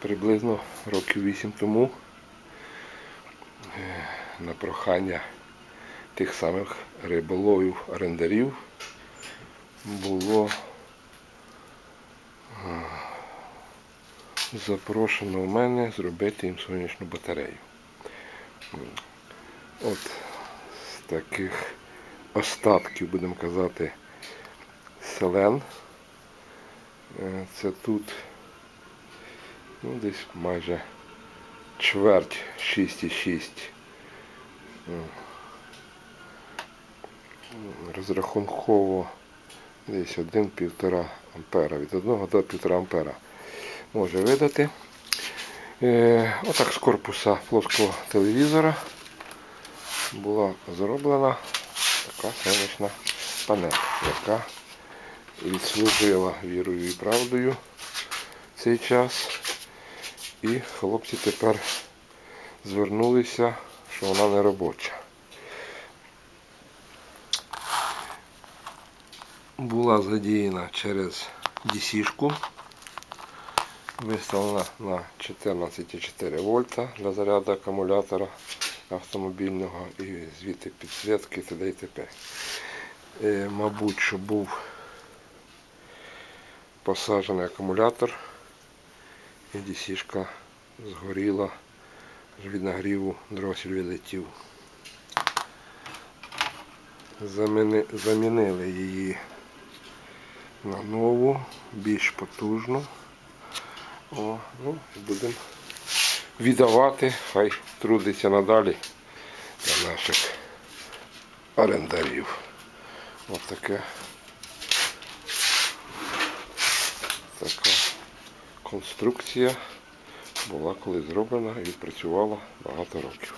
приблизно років 8 тому е, на прохання тих самих риболовів орендарів було е, запрошено в мене зробити їм сонячну батарею. От з таких остатків, будемо казати, селен. Е, Це тут ну, десь майже чверть 6,6 розрахунково десь 1-1,5 ампера. Від 1 до 1,5 ампера може видати. Е, отак з корпуса плоского телевізора була зроблена така сонячна панель, яка відслужила вірою і правдою цей час. І хлопці тепер звернулися, що вона не робоча. Була задіяна через DC-шку, виставлена на 14,4 вольта для заряду акумулятора автомобільного і звідти підсвітки т.д. і т.п. Е, Мабуть, що був посаджений акумулятор і DC-шка згоріла від нагріву дросіль відлетів. Заміни, замінили її на нову, більш потужну. О, ну, будемо віддавати, хай трудиться надалі для наших орендарів. Ось таке така конструкція була коли зроблена і працювала багато років.